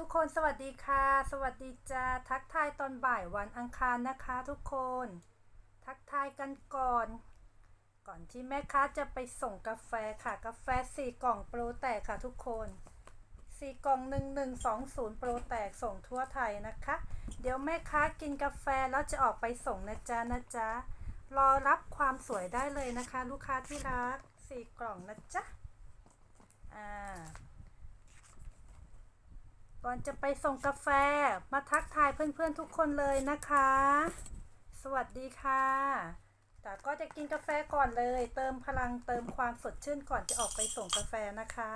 ทุกคนสวัสดีค่ะ สวัสดีจ้าทักทายตอนบ่ายวันอังคารนะคะทุกคน ทักทายกันก่อน ก่อนที่แม่ค้าจะไปส่งกาแฟค่ะ กาแฟสี่กล่องโปรแตกค่ะทุกคนสี่กล่องหนึ่งหนึ่งสองศูนย์โปรแตกส่งทั่วไทยนะคะ เดี๋ยวแม่ค้ากินกาแฟแล้วจะออกไปส่งนะจ๊ะนะจ๊ะรอรับความสวยได้เลยนะคะ ลูกค้าที่รักสี่กล่องนะจ๊ะอ่า ก่อนจะไปส่งกาแฟมาทักทายเพื่อนๆทุกคนเลยนะคะ สวัสดีค่ะแต่ก็จะกินกาแฟก่อนเลย เติมพลังเติมความสดชื่นก่อนจะออกไปส่งกาแฟนะคะ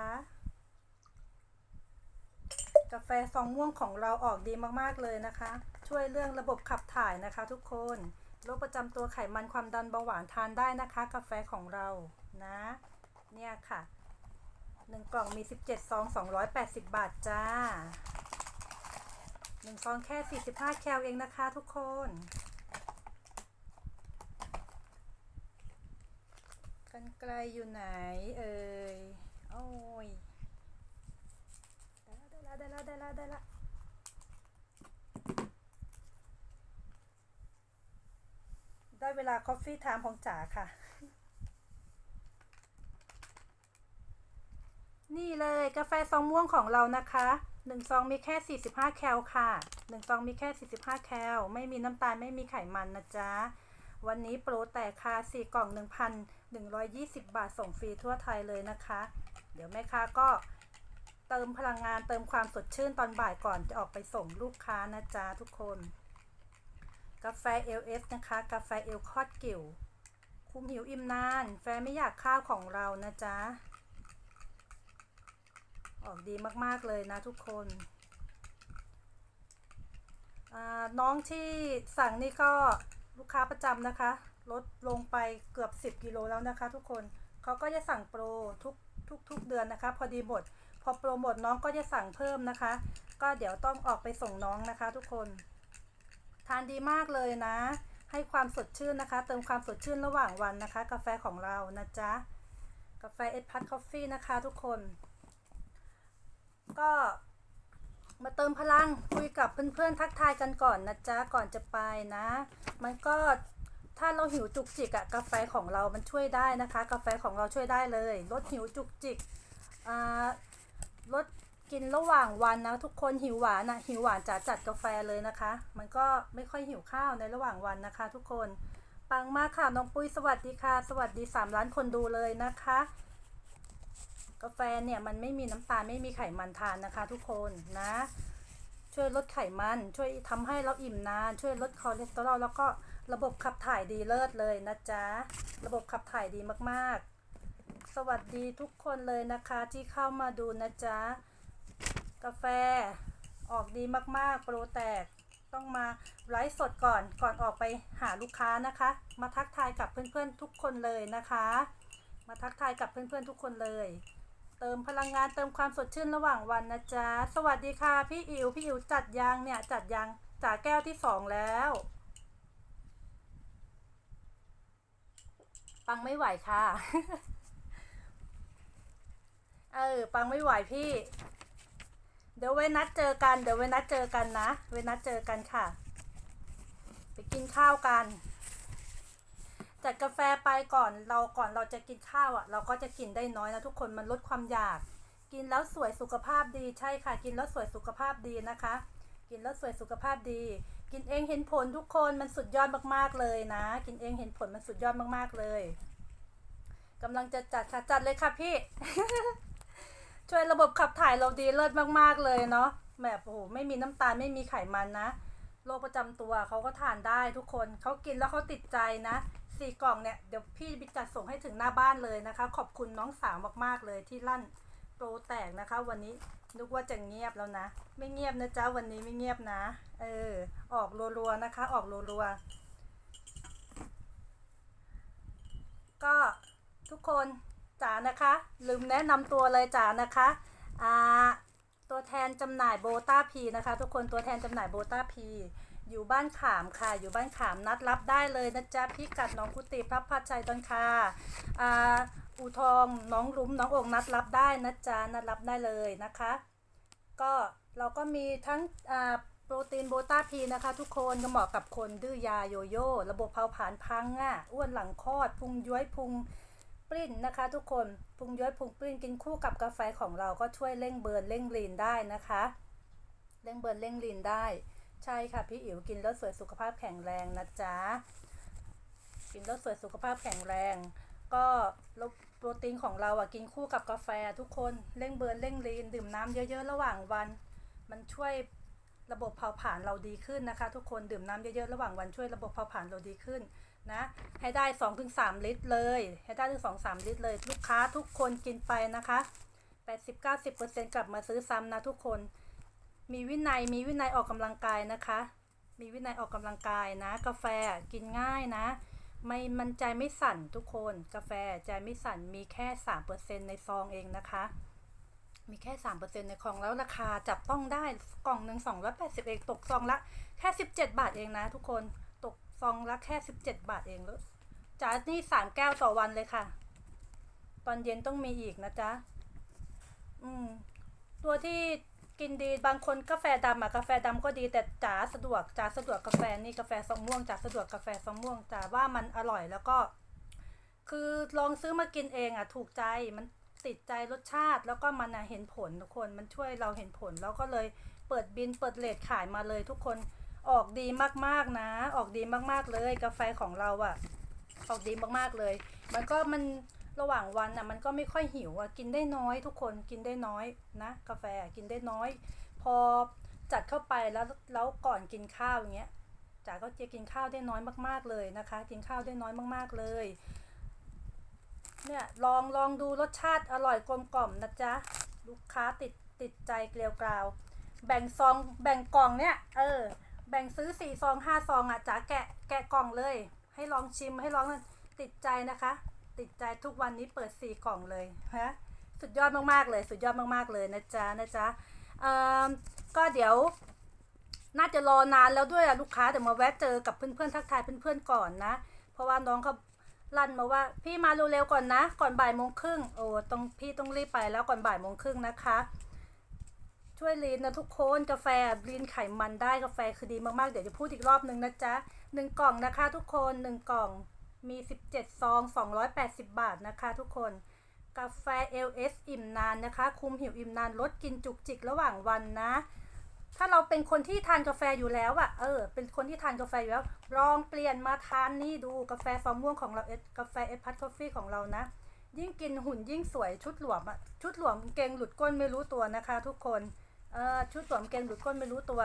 กาแฟซองม่วงของเราออกดีมากๆเลยนะคะ ช่วยเรื่องระบบขับถ่ายนะคะ ทุกคนโรคประจำตัวไขมันความดันเบาหวานทานได้นะคะ กาแฟของเรานะ เนี่ยค่ะ หนึ่งกล่องมี 17 ซอง 280 บาทจ้าหนึ่งซองแค่ 45 แคลเองนะคะทุกคน กันไกลอยู่ไหนเอ่ย โอ้ย ได้ละได้ละได้ละได้ละได้ละได้เวลาคอฟฟี่ไทม์ของจ๋าค่ะ นี่เลยกาแฟซองม่วงของเรานะคะหนึ่งซองมีแค่ 45 แคลค่ะหนึ่งซองมีแค่ 45 แคลไม่มีน้ำตาลไม่มีไขมันนะจ๊ะ วันนี้โปรแตกค่ะ4กล่อง 1,120 บาทส่งฟรีทั่วไทยเลยนะคะ เดี๋ยวแม่ค้าก็เติมพลังงานเติมความสดชื่นตอนบ่ายก่อนจะออกไปส่งลูกค้านะจ๊ะทุกคน กาแฟ LS นะคะ กาแฟเอลคอดกิวคุมหิวอิ่มนาน แฟไม่อยากข้าวของเรานะจ๊ะ ออกดีมากๆเลยนะทุกคนน้องที่สั่งนี่ก็ลูกค้าประจำนะคะ ลดลงไปเกือบ 10 กิโลแล้วนะคะ ทุกคนเขาก็จะสั่งโปรทุกทุกทุกเดือนนะคะ พอดีหมด พอโปรหมดน้องก็จะสั่งเพิ่มนะคะ ก็เดี๋ยวต้องออกไปส่งน้องนะคะ ทุกคน ทานดีมากเลยนะ ให้ความสดชื่นนะคะ เติมความสดชื่นระหว่างวันนะคะ กาแฟของเรานะจ๊ะกาแฟเอ็ดพัทคอฟฟี่นะคะ ทุกคน ก็มาเติมพลังคุยกับเพื่อนๆทักทายกันก่อนนะจ๊ะก่อนจะไปนะ มันก็ถ้าเราหิวจุกจิกอะกาแฟของเรามันช่วยได้นะคะ กาแฟของเราช่วยได้เลยลดหิวจุกจิกลดกินระหว่างวันนะทุกคนหิวหวานนะหิวหวานจ๋าจัดกาแฟเลยนะคะ มันก็ไม่ค่อยหิวข้าวในระหว่างวันนะคะ ทุกคนปังมากค่ะน้องปุ้ยสวัสดีค่ะ สวัสดี 3 ล้านคนดูเลยนะคะ กาแฟเนี่ยมันไม่มีน้ำตาลไม่มีไขมันทานนะคะ ทุกคนนะ ช่วยลดไขมัน ช่วยทำให้เราอิ่มนาน ช่วยลดคอเลสเตอรอลแล้วก็ระบบขับถ่ายดีเลิศเลยนะจ๊ะ ระบบขับถ่ายดีมากๆ สวัสดีทุกคนเลยนะคะที่เข้ามาดูนะจ๊ะ กาแฟออกดีมากๆ โปรแตกต้องมาไลฟ์สดก่อนก่อนออกไปหาลูกค้านะคะ มาทักทายกับเพื่อนๆทุกคนเลยนะคะ มาทักทายกับเพื่อนๆทุกคนเลย เติมพลังงานเติมความสดชื่นระหว่างวันนะจ๊ะ สวัสดีค่ะพี่อิ๋วพี่อิ๋วจัดยังเนี่ย จัดยังจ่าแก้วที่สองแล้วปังไม่ไหวค่ะ เออ ปังไม่ไหวพี่ เดี๋ยวไว้นัดเจอกัน เดี๋ยวไว้นัดเจอกันนะไว้นัดเจอกันค่ะ ไปกินข้าวกัน จัดกาแฟไปก่อนเราก่อนเราจะกินข้าวอะ เราก็จะกินได้น้อยนะทุกคนมันลดความอยาก กินแล้วสวยสุขภาพดีใช่ค่ะ กินแล้วสวยสุขภาพดีนะคะ กินแล้วสวยสุขภาพดี กินเองเห็นผลทุกคนมันสุดยอดมากๆเลยนะ กินเองเห็นผลมันสุดยอดมากๆเลยกำลังจะจัดค่ะจัดเลยค่ะพี่ ช่วยระบบขับถ่ายเราดีเลิศมากๆเลยเนาะแบบโอ้โหไม่มีน้ำตาลไม่มีไขมันนะโรคประจำตัวเขาก็ทานได้ทุกคนเขากินแล้วเขาติดใจนะ สี่กล่องเนี่ยเดี๋ยวพี่บิจัดส่งให้ถึงหน้าบ้านเลยนะคะ ขอบคุณน้องสาวมากๆเลยที่ลั่นโปรแตกนะคะ วันนี้นึกว่าจะเงียบแล้วนะ ไม่เงียบนะจ๊ะวันนี้ไม่เงียบนะ เออ ออกรัวๆนะคะ ออกรัวๆก็ทุกคนจ๋านะคะ ลืมแนะนำตัวเลยจ๋านะคะอ่าตัวแทนจำหน่ายโบต้าพีนะคะ ทุกคนตัวแทนจำหน่ายโบต้าพี อยู่บ้านขามค่ะ อยู่บ้านขามนัดรับได้เลยนะจ๊ะพี่กัดน้องกุฏิพระพัชชัยตอนค่ะอ่าอูทองน้องรุ้มน้ององนัดรับได้นะจ๊ะนัดรับได้เลยนะคะ ก็เราก็มีทั้งอ่าโปรตีนโบต้าพีนะคะทุกคนก็เหมาะกับคนดื้อยาโยโย่ระบบเผาผลาญพังอะอ้วนหลังคลอดพุงย้วยพุงปริ้นนะคะ ทุกคนพุงย้วยพุงปริ้นกินคู่กับกาแฟของเราก็ช่วยเร่งเบิร์นเร่งลีนได้นะคะ เร่งเบิร์นเร่งลีนได้ ใช่ค่ะพี่อิ๋วกินแล้วสวยสุขภาพแข็งแรงนะจ๊ะ กินแล้วสวยสุขภาพแข็งแรง ก็โปรตีนของเราอะกินคู่กับกาแฟทุกคนเร่งเบิร์นเร่งลีนดื่มน้ำเยอะๆ ระหว่างวัน มันช่วยระบบเผาผลาญเราดีขึ้นนะคะ ทุกคนดื่มน้ำเยอะๆระหว่างวันช่วยระบบเผาผลาญเราดีขึ้นนะให้ได้ 2-3 ลิตรเลย ให้ได้ถึง2-3 ลิตรเลย ลูกค้าทุกคนกินไปนะคะ 80-90%กลับมาซื้อซ้ำนะทุกคน มีวินัยมีวินัยออกกำลังกายนะคะ มีวินัยออกกำลังกายนะ กาแฟกินง่ายนะ ไม่มันใจไม่สั่นทุกคนกาแฟใจไม่สั่นมีแค่สามเปอร์เซ็นในซองเองนะคะ มีแค่3%ในของแล้วราคาจับต้องได้กล่องหนึ่ง280เองตกซองละแค่17บเจ็ดบาทเองนะ ทุกคนตกซองละแค่17บเจ็ดบาทเองแล้วจ๋านี่3แก้วต่อวันเลยค่ะ ตอนเย็นต้องมีอีกนะจ๊ะอืมตัวที่ กินดีบางคนกาแฟดำอะกาแฟดำก็ดีแต่จ๋าสะดวกจ๋าสะดวกกาแฟนี่กาแฟซองม่วงจ๋าสะดวกกาแฟซองม่วงจ๋าว่ามันอร่อยแล้วก็ คือลองซื้อมากินเองอะถูกใจมันติดใจรสชาติ แล้วก็มันอะเห็นผลทุกคนมันช่วยเราเห็นผลแล้วก็เลยเปิดบินเปิดเลทขายมาเลยทุกคนออกดีมากๆนะ ออกดีมากๆเลย กาแฟของเราอะออกดีมากๆเลย มันก็มัน ระหว่างวันอะมันก็ไม่ค่อยหิวอะกินได้น้อยทุกคนกินได้น้อยนะกาแฟกินได้น้อย พอจัดเข้าไปแล้วแล้วก่อนกินข้าวอย่างเงี้ยจ๋าก็จะกินข้าวได้น้อยมาก ๆเลยนะคะ กินข้าวได้น้อยมาก ๆเลยเนี่ยลองลองดูรสชาติอร่อยกลมกล่อมนะจ๊ะลูกค้าติดติดใจเกลียวกราว แบ่งซองแบ่งกล่องเนี่ยเออแบ่งซื้อสี่ซองห้าซองอะจ๋าแกะแกะกล่องเลย ให้ลองชิมให้ลองติดใจนะคะ ติดใจทุกวันนี้เปิดสี่กล่องเลยฮะสุดยอดมากๆเลย สุดยอดมากๆเลยนะจ๊ะนะจ๊ะเอ่อก็เดี๋ยว น่าจะรอนานแล้วด้วยอะลูกค้าเดี๋ยวมาแวะเจอกับเพื่อนๆทักทายเพื่อนๆก่อนนะ เพราะว่าน้องเขาลั่นมาว่าพี่มาเร็วๆก่อนนะ ก่อนบ่ายโมงครึ่งโอ้ต้องพี่ต้องรีบไปแล้วก่อนบ่ายโมงครึ่งนะคะ ช่วยลีนนะทุกคนกาแฟลีนไขมันได้กาแฟคือดีมากๆเดี๋ยวจะพูดอีกรอบนึงนะจ๊ะหนึ่งกล่องนะคะ ทุกคนหนึ่งกล่อง มี 17 ซอง 280 บาทนะคะทุกคน กาแฟ LS อิ่มนานนะคะ คุมหิวอิ่มนานลดกินจุกจิกระหว่างวันนะ ถ้าเราเป็นคนที่ทานกาแฟอยู่แล้วอะเออ เป็นคนที่ทานกาแฟอยู่แล้ว ลองเปลี่ยนมาทานนี่ดูกาแฟฟองม่วงของเราเอสกาแฟเอสพัทคอฟฟี่ของเรานะ ยิ่งกินหุ่นยิ่งสวยชุดหลวมอะชุดหลวมเกงหลุดก้นไม่รู้ตัวนะคะ ทุกคนเออชุดหลวมเกงหลุดก้นไม่รู้ตัว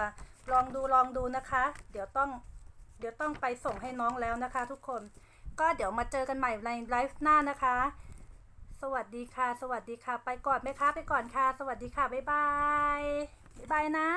ลองดูลองดูนะคะ เดี๋ยวต้อง เดี๋ยวต้องไปส่งให้น้องแล้วนะคะ ทุกคน ก็เดี๋ยวมาเจอกันใหม่ในไลฟ์หน้านะคะ สวัสดีค่ะ สวัสดีค่ะ ไปก่อนไหมคะ ไปก่อนค่ะ สวัสดีค่ะ บ๊ายบาย บ๊ายบายนะ